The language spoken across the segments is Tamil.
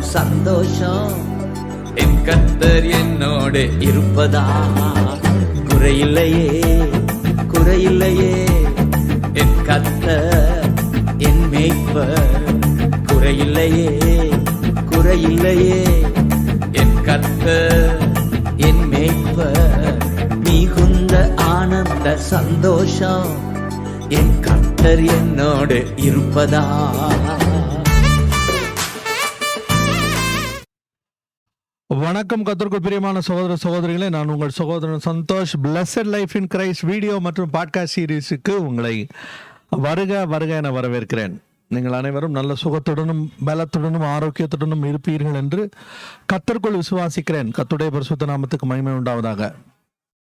சந்தோஷம். என் கத்தர் என்னோடு இருப்பதா? குறையில்லையே குறையில்லையே. என் கத்தர் என் மேய்ப்பர். குறையில்லையே குறையில்லையே. என் கத்தர் என் மேய்ப்பர். மிகுந்த ஆனந்த சந்தோஷம். என் கத்தர் என்னோடு இருப்பதா? வணக்கம் கத்திற்குள் பிரியமான சகோதர சகோதரிகளே நான் உங்கள் சகோதரன் Santhosh. Blessed life in Christ video மற்றும் பாட்காஸ்ட் சீரீஸுக்கு உங்களை வருக வருக என வரவேற்கிறேன். நீங்கள் அனைவரும் நல்ல சுகத்துடனும் பலத்துடனும் ஆரோக்கியத்துடனும் இருப்பீர்கள் என்று கத்தருக்குள் விசுவாசிக்கிறேன். கத்துடைய பரிசுத்த நாமத்துக்கு மகிமை உண்டாவதாக.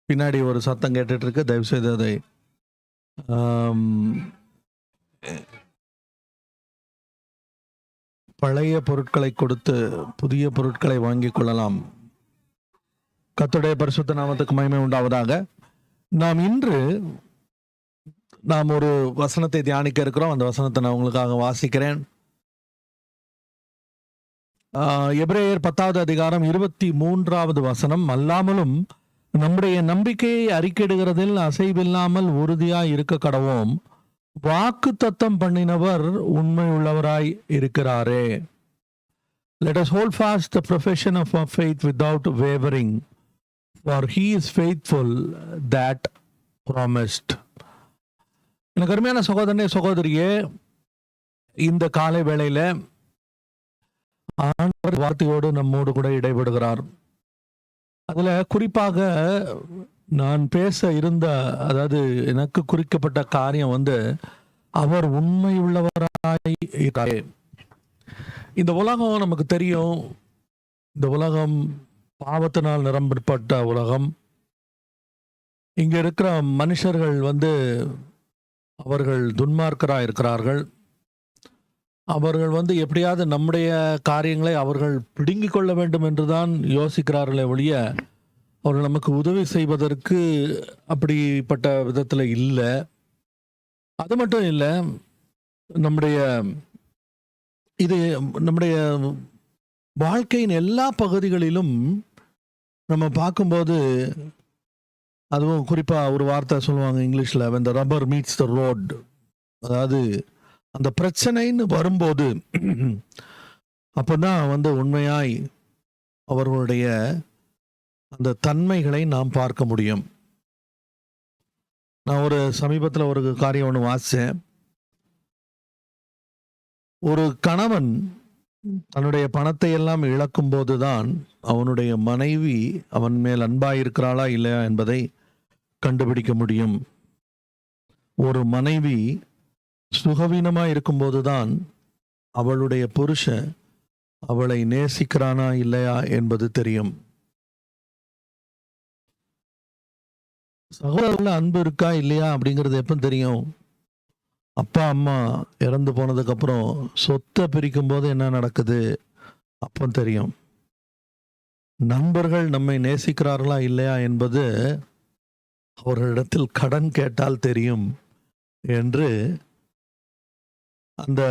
பின்னாடி ஒரு சத்தம் கேட்டுட்டு இருக்கு அதை பழைய பொருட்களை கொடுத்து புதிய பொருட்களை வாங்கிக் கொள்ளலாம். கத்துடைய பரிசுத்த நாமத்துக்கு மகிமை உண்டாவதாக. நாம் இன்று நாம் ஒரு வசனத்தை தியானிக்க இருக்கிறோம். அந்த வசனத்தை நான் உங்களுக்காக வாசிக்கிறேன். எப்ரேயர் பத்தாவது அதிகாரம் இருபத்தி மூன்றாவது வசனம் அல்லாமலும் நம்முடைய நம்பிக்கையை அறிக்கையிடுகிறதில் அசைவில்லாமல் உறுதியாக இருக்க கடவோம் வாக்கு தத்தம் பண்ணினவர் உண்மை உள்ளவராய் இருக்கிறாரே. Let us hold fast the profession of our faith without wavering for he is faithful that promised எனக்கு அருமையான சகோதரனே சகோதரியே இந்த காலை வேளையில் ஆண்டவர் வார்த்தையோடு நம்மோடு கூட இடைபடுகிறார். அதில் குறிப்பாக நான் பேச இருந்த அதாவது எனக்கு குறிக்கப்பட்ட காரியம் வந்து அவர் உண்மை உள்ளவராய் இந்த உலகம் நமக்கு தெரியும். இந்த உலகம் பாவத்தினால் நிரம்பப்பட்ட உலகம். இங்க இருக்கிற மனுஷர்கள் வந்து அவர்கள் துன்மார்க்கராக இருக்கிறார்கள். அவர்கள் வந்து எப்படியாவது நம்முடைய காரியங்களை அவர்கள் பிடுங்கிக் கொள்ள வேண்டும் என்றுதான் யோசிக்கிறார்களே ஒழிய அவர் நமக்கு உதவி செய்வதற்கு அப்படிப்பட்ட விதத்தில் இல்லை. அது மட்டும் இல்லை நம்முடைய இது நம்முடைய வாழ்க்கையின் எல்லா பகுதிகளிலும் நம்ம பார்க்கும்போது அதுவும் குறிப்பாக ஒரு வார்த்தை சொல்லுவாங்க இங்கிலீஷில் இந்த ரப்பர் மீட்ஸ் த ரோட் அதாவது அந்த பிரச்சனைன்னு வரும்போது அப்பதான் வந்து உண்மையாய் அவர்களுடைய அந்த தன்மைகளை நாம் பார்க்க முடியும். நான் ஒரு சமீபத்தில் ஒரு காரியம் ஒன்று வாசித்தேன் ஒரு கணவன் தன்னுடைய பணத்தை எல்லாம் இழக்கும் போதுதான் அவனுடைய மனைவி அவன் மேல் அன்பாயிருக்கிறாளா இல்லையா என்பதை கண்டுபிடிக்க முடியும். ஒரு மனைவி சுகவீனமா இருக்கும்போதுதான் அவளுடைய புருஷன் அவளை நேசிக்கிறானா இல்லையா என்பது தெரியும். சகோதரர்கள் அன்பு இருக்கா இல்லையா அப்படிங்கிறது எப்போ தெரியும்? அப்பா அம்மா இறந்து போனதுக்கப்புறம் சொத்தை பிரிக்கும் போது என்ன நடக்குது? அப்போ தெரியும். நண்பர்கள் நம்மை நேசிக்கிறார்களா இல்லையா என்பது அவர்களிடத்தில் கடன் கேட்டால் தெரியும் என்று அந்த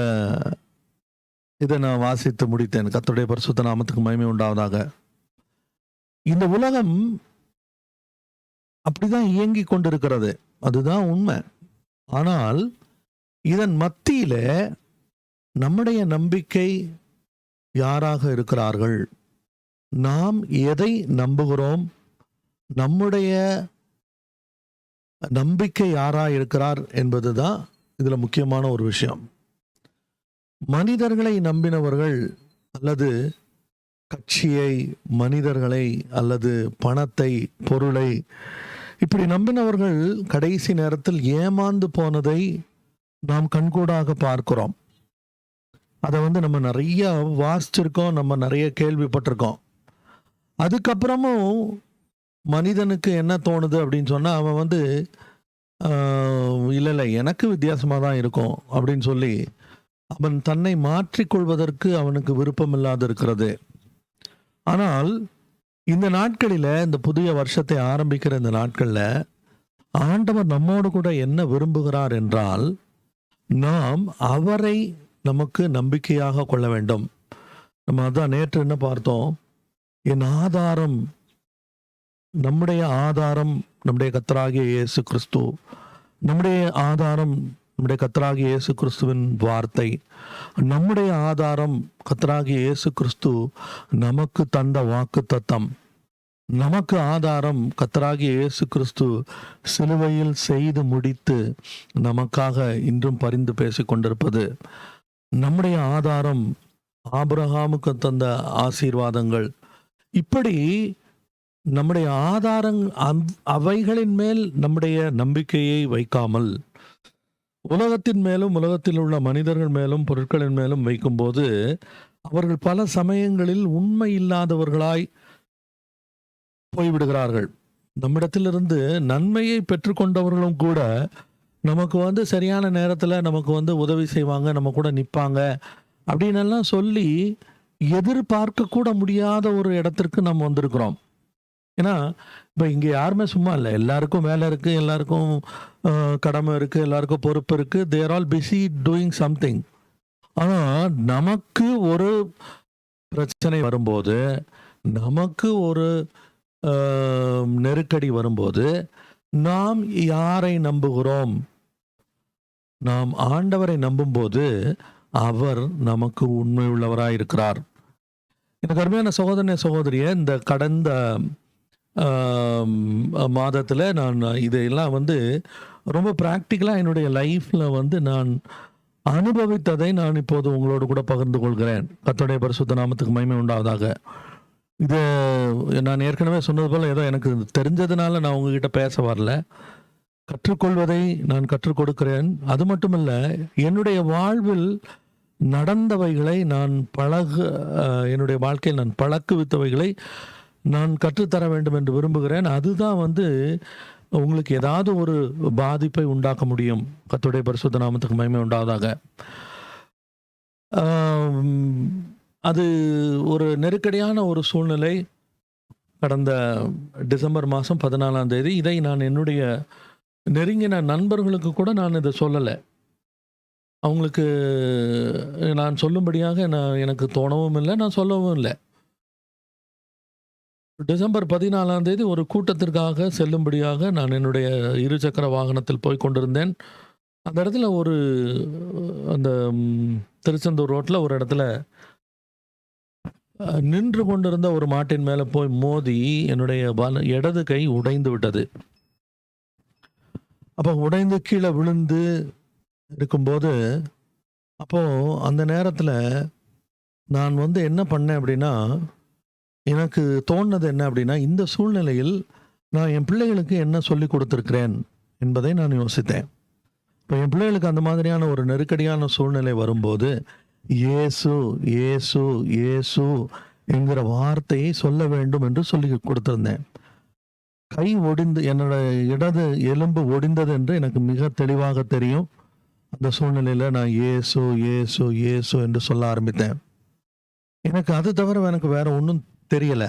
இதை நான் வாசித்து முடித்தேன். கத்துடைய பரிசுத்த நாமத்துக்கு மகிமை உண்டாவதாக. இந்த உலகம் அப்படிதான் இயங்கி கொண்டிருக்கிறது. அதுதான் உண்மை. ஆனால் இதன் மத்தியில நம்முடைய நம்பிக்கை யாராக இருக்கிறார்கள்? நாம் எதை நம்புகிறோம்? நம்முடைய நம்பிக்கை யாரா இருக்கிறார் என்பதுதான் இதில் முக்கியமான ஒரு விஷயம். மனிதர்களை நம்பினவர்கள் அல்லது கட்சியை மனிதர்களை அல்லது பணத்தை பொருளை இப்படி நம்பினவர்கள் கடைசி நேரத்தில் ஏமாந்து போனதை நாம் கண்கூடாக பார்க்கிறோம். அதை வந்து நம்ம நிறைய வாசிச்சிருக்கோம் நம்ம நிறைய கேள்விப்பட்டிருக்கோம். அதுக்கப்புறமும் மனிதனுக்கு என்ன தோணுது அப்படின்னு சொன்னால் அவன் வந்து இல்லை இல்லை எனக்கு வித்தியாசமாக தான் இருக்கும் அப்படின்னு சொல்லி அவன் தன்னை மாற்றிக்கொள்வதற்கு அவனுக்கு விருப்பம் இல்லாது இருக்கிறது ஆனால் இந்த நாட்களில் இந்த புதிய வருஷத்தை ஆரம்பிக்கிற இந்த நாட்களில் ஆண்டவர் நம்மோடு கூட என்ன விரும்புகிறார் என்றால் நாம் அவரை நமக்கு நம்பிக்கையாக கொள்ள வேண்டும். நம்ம அதான் நேற்று என்ன பார்த்தோம்? என் ஆதாரம் நம்முடைய ஆதாரம் நம்முடைய கத்தராகிய இயேசு கிறிஸ்து. நம்முடைய ஆதாரம் நம்முடைய கத்தராகி இயேசு கிறிஸ்துவின் வார்த்தை. நம்முடைய ஆதாரம் கத்தராகி இயேசு கிறிஸ்து நமக்கு தந்த வாக்கு தத்தம் நமக்கு ஆதாரம் கத்தராகிய இயேசு கிறிஸ்து சிலுவையில் செய்து முடித்து நமக்காக இன்றும் பரிந்து பேசி கொண்டிருப்பது. நம்முடைய ஆதாரம் ஆபிரஹாமுக்கு தந்த ஆசீர்வாதங்கள். இப்படி நம்முடைய ஆதாரங் அவைகளின் மேல் நம்முடைய நம்பிக்கையை வைக்காமல் உலகத்தின் மேலும் உலகத்தில் உள்ள மனிதர்கள் மேலும் பொருட்களின் மேலும் வைக்கும்போது அவர்கள் பல சமயங்களில் உண்மை இல்லாதவர்களாய் போய்விடுகிறார்கள். நம்மிடத்திலிருந்து நன்மையை பெற்றுக்கொண்டவர்களும் கூட நமக்கு வந்து சரியான நேரத்தில் நமக்கு வந்து உதவி செய்வாங்க நம்ம கூட நிற்பாங்க அப்படின்னு எல்லாம் சொல்லி எதிர்பார்க்க கூட முடியாத ஒரு இடத்திற்கு நம்ம வந்திருக்கிறோம். ஏன்னா இப்போ இங்கே யாருமே சும்மா இல்லை. எல்லாருக்கும் வேலை இருக்குது எல்லாருக்கும் கடமை இருக்குது எல்லாருக்கும் பொறுப்பு இருக்குது they're all busy doing something ஆனால் நமக்கு ஒரு பிரச்சனை வரும்போது நமக்கு ஒரு நெருக்கடி வரும்போது நாம் யாரை நம்புகிறோம்? நாம் ஆண்டவரை நம்பும்போது அவர் நமக்கு உண்மை இருக்கிறார் எனக்கு அருமையான சகோதரனே சகோதரியை இந்த கடந்த மாதத்தில் நான் இதையெல்லாம் வந்து ரொம்ப ப்ராக்டிக்கலாக என்னுடைய லைஃப்பில் வந்து நான் அனுபவித்ததை நான் இப்போது உங்களோடு கூட பகிர்ந்து கொள்கிறேன். கத்தோடைய பரிசுத்த நாமத்துக்கு மகிமை உண்டாவதாக. இது நான் ஏற்கனவே சொன்னது போல் ஏதோ எனக்கு தெரிஞ்சதுனால நான் உங்ககிட்ட பேச வரல. கற்றுக்கொள்வதை நான் கற்றுக் கொடுக்கிறேன். அது மட்டுமல்ல என்னுடைய வாழ்வில் நடந்தவைகளை நான் பழகு என்னுடைய வாழ்க்கையில் நான் பழக்குவித்தவைகளை நான் கற்றுத்தர வேண்டும் என்று விரும்புகிறேன். அதுதான் வந்து உங்களுக்கு ஏதாவது ஒரு பாதிப்பை உண்டாக்க முடியும். கத்துடைய பரிசுத்த நாமத்துக்கு மகிமை உண்டாவதாக. அது ஒரு நெருக்கடியான ஒரு சூழ்நிலை. கடந்த டிசம்பர் மாதம் பதினாலாம் தேதி இதை நான் என்னுடைய நெருங்கின நண்பர்களுக்கு கூட நான் இதை சொல்லலை. அவங்களுக்கு நான் சொல்லும்படியாக நான் எனக்கு தோணவும் இல்லை நான் சொல்லவும் இல்லை. டிசம்பர் பதினாலாம் தேதி ஒரு கூட்டத்திற்காக செல்லும்படியாக நான் என்னுடைய இருசக்கர வாகனத்தில் போய் கொண்டிருந்தேன். அந்த இடத்துல ஒரு அந்த திருச்செந்தூர் ரோட்டில் ஒரு இடத்துல நின்று கொண்டிருந்த ஒரு மாட்டின் மேலே போய் மோதி என்னுடைய வல இடது கை உடைந்து விட்டது. அப்போ உடைந்து கீழே விழுந்து இருக்கும்போது அப்போது அந்த நேரத்தில் நான் வந்து என்ன பண்ணேன் அப்படின்னா எனக்கு தோணுனது என்ன அப்படின்னா இந்த சூழ்நிலையில் நான் என் பிள்ளைகளுக்கு என்ன சொல்லி கொடுத்துருக்கிறேன் என்பதை நான் யோசித்தேன். இப்போ என் பிள்ளைகளுக்கு அந்த மாதிரியான ஒரு நெருக்கடியான சூழ்நிலை வரும்போது ஏசு ஏசு ஏசு என்கிற வார்த்தையை சொல்ல வேண்டும் என்று சொல்லி கொடுத்துருந்தேன். கை ஒடிந்து என்னோட இடது எலும்பு ஒடிந்தது என்று எனக்கு மிக தெளிவாக தெரியும். அந்த சூழ்நிலையில் நான் ஏசு ஏசு ஏசு என்று சொல்ல ஆரம்பித்தேன். எனக்கு அது தவிர எனக்கு வேற ஒன்றும் தெரியலை.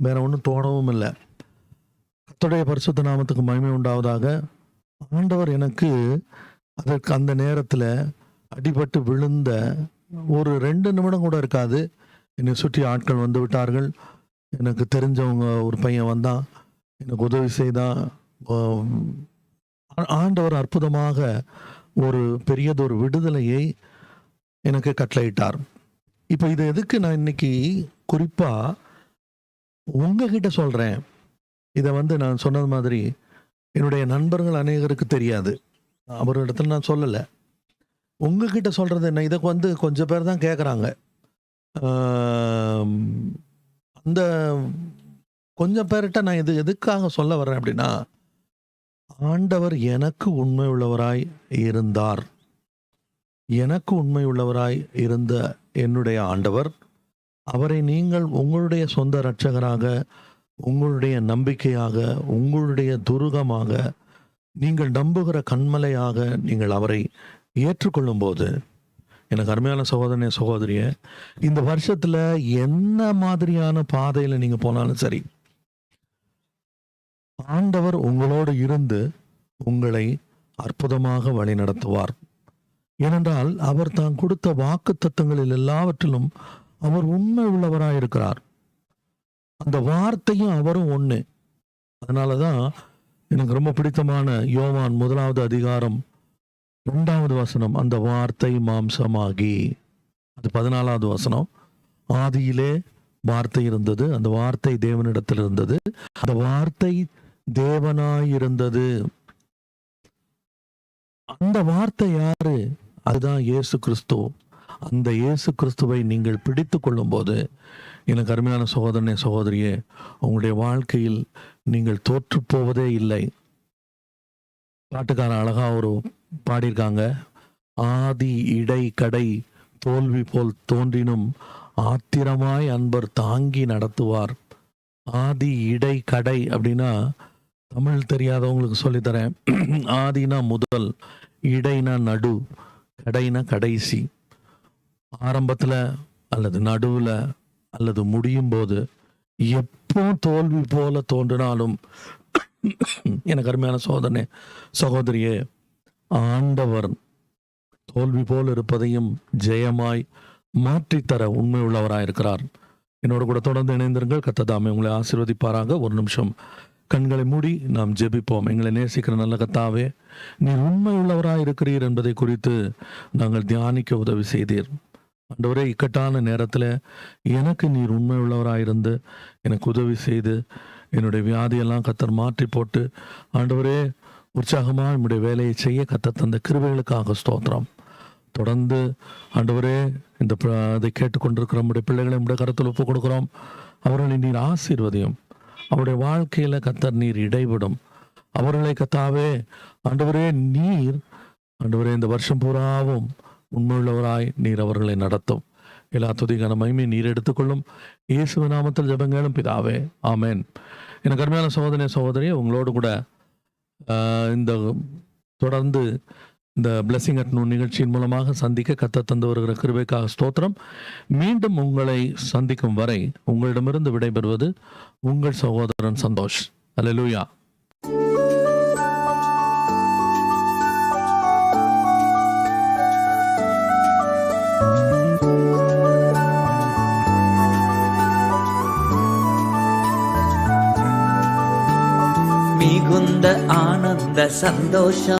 வேற ஒன்றும் தோணவும் இல்லை. அத்துடைய பரிசுத்த நாமத்துக்கு மகிமை உண்டாவதாக ஆண்டவர் எனக்கு அதற்கு அந்த நேரத்தில் அடிபட்டு விழுந்த ஒரு ரெண்டு நிமிடம் கூட இருக்காது. என்னை சுற்றி ஆட்கள் வந்து விட்டார்கள். எனக்கு தெரிஞ்சவங்க ஒரு பையன் வந்தான். எனக்கு உதவி செய்தான். ஆண்டவர் அற்புதமாக ஒரு பெரியதொரு விடுதலையை எனக்கு கட்டளையிட்டார். இப்போ இது எதுக்கு நான் இன்னைக்கு குறிப்பாக உங்ககிட்ட சொல்றேன். இதை வந்து நான் சொன்னது மாதிரி என்னுடைய நண்பர்கள் அநேகருக்கு தெரியாது. அவர்களிடத்துல நான் சொல்லலை. உங்ககிட்ட சொல்றது என்ன? இதை வந்து கொஞ்சம் பேர் தான் கேட்குறாங்க அந்த கொஞ்சம் பேர்கிட்ட நான் இது எதுக்காக சொல்ல வர்றேன் அப்படின்னா ஆண்டவர் எனக்கு உண்மை உள்ளவராய் இருந்தார். எனக்கு உண்மை உள்ளவராய் இருந்த என்னுடைய ஆண்டவர் அவரை நீங்கள் உங்களுடைய சொந்த இரட்சகராக உங்களுடைய நம்பிக்கையாக உங்களுடைய துருகமாக நீங்கள் நம்புகிற கண்மலையாக நீங்கள் அவரை ஏற்றுக்கொள்ளும்போது எனக்கு அருமையான சகோதரனே சகோதரிய இந்த வருஷத்துல என்ன மாதிரியான பாதையில நீங்க போனாலும் சரி ஆண்டவர் உங்களோடு இருந்து உங்களை அற்புதமாக வழி நடத்துவார் ஏனென்றால் அவர் தான் கொடுத்த வாக்கு தத்துவங்களில் எல்லாவற்றிலும் அவர் உண்மை உள்ளவராக இருக்கிறார். அந்த வார்த்தையும் அவரும் ஒண்ணு. அதனாலதான் எனக்கு ரொம்ப பிடித்தமான யோவான் முதலாவது அதிகாரம் இரண்டாவது வசனம் அந்த வார்த்தை மாம்சமாகி. அது பதினாலாவது வசனம் ஆதியிலே வார்த்தை இருந்தது அந்த வார்த்தை தேவனிடத்தில் இருந்தது அந்த வார்த்தை தேவனாயிருந்தது. அந்த வார்த்தை யாரு? அதுதான் இயேசு கிறிஸ்துவ அந்த இயேசு கிறிஸ்துவை நீங்கள் பிடித்து கொள்ளும்போது எனக்கு அருமையான சகோதரனே சகோதரியே உங்களுடைய வாழ்க்கையில் நீங்கள் தோற்றுப்போவதே இல்லை. பாட்டுக்காரன் அழகாக ஒரு பாடியிருக்காங்க ஆதி இடை கடை தோல்வி போல் தோன்றினும் ஆத்திரமாய் அன்பர் தாங்கி நடத்துவார். ஆதி இடை கடை அப்படின்னா தமிழ் தெரியாதவங்களுக்கு சொல்லித்தரேன். ஆதினா முதல் இடைனா நடு கடைனா கடைசி. ஆரம்பத்தில் அல்லது நடுவில் அல்லது முடியும் போது எப்போ தோல்வி போல தோன்றினாலும் எனக்கு அருமையான சோதனை சகோதரியே ஆண்டவர் தோல்வி போல் இருப்பதையும் ஜெயமாய் மாற்றித்தர உண்மை இருக்கிறார். என்னோட கூட தொடர்ந்து இணைந்திருங்கள். கத்ததாமே உங்களை ஆசீர்வதிப்பாராக. ஒரு நிமிஷம் கண்களை மூடி நாம் ஜெபிப்போம். எங்களை நேசிக்கிற நல்ல கத்தாவே நீர் உண்மை உள்ளவராக இருக்கிறீர் என்பதை குறித்து நாங்கள் தியானிக்க உதவி செய்தீர். ஆண்டவரே இக்கட்டான நேரத்தில் எனக்கு நீர் உண்மை உள்ளவராயிருந்து எனக்கு உதவி செய்து என்னுடைய வியாதியெல்லாம் கத்தர் மாற்றி போட்டு ஆண்டவரே உற்சாகமாக என்னுடைய வேலையை செய்ய கத்த தந்த கிருபைகளுக்காக ஸ்தோத்திரம். தொடர்ந்து ஆண்டவரே இந்த அதை கேட்டுக்கொண்டிருக்கிற நம்முடைய பிள்ளைகளை நம்முடைய கருத்தில் ஒப்பு கொடுக்கிறோம். அவர்களை நீர் ஆசீர்வதியும். அவருடைய வாழ்க்கையில கத்தர் நீர் இடைவிடும் அவர்களை கத்தாவே ஆண்டவரே நீர் ஆண்டவரே இந்த வருஷம் பூராவும் உண்மையுள்ளவராய் நீர் அவர்களை நடத்தும். எல்லா துதிக்கான மகிமை நீர் எடுத்துக்கொள்ளும். இயேசு நாமத்தில் ஜபங்களும் பிதாவே ஆமேன். எனக்கு கருமையான சகோதரி சகோதரியை உங்களோடு கூட இந்த தொடர்ந்து இந்த பிளெஸிங் அட் நூன் நிகழ்ச்சியின் மூலமாக சந்திக்க கத்த தந்து வருகிற கிருபைக்காக ஸ்தோத்திரம். மீண்டும் உங்களை சந்திக்கும் வரை உங்களிடமிருந்து விடைபெறுவது உங்கள் சகோதரன் சந்தோஷ். அல்லேலூயா மிகுந்த ஆனந்த சந்தோஷம்.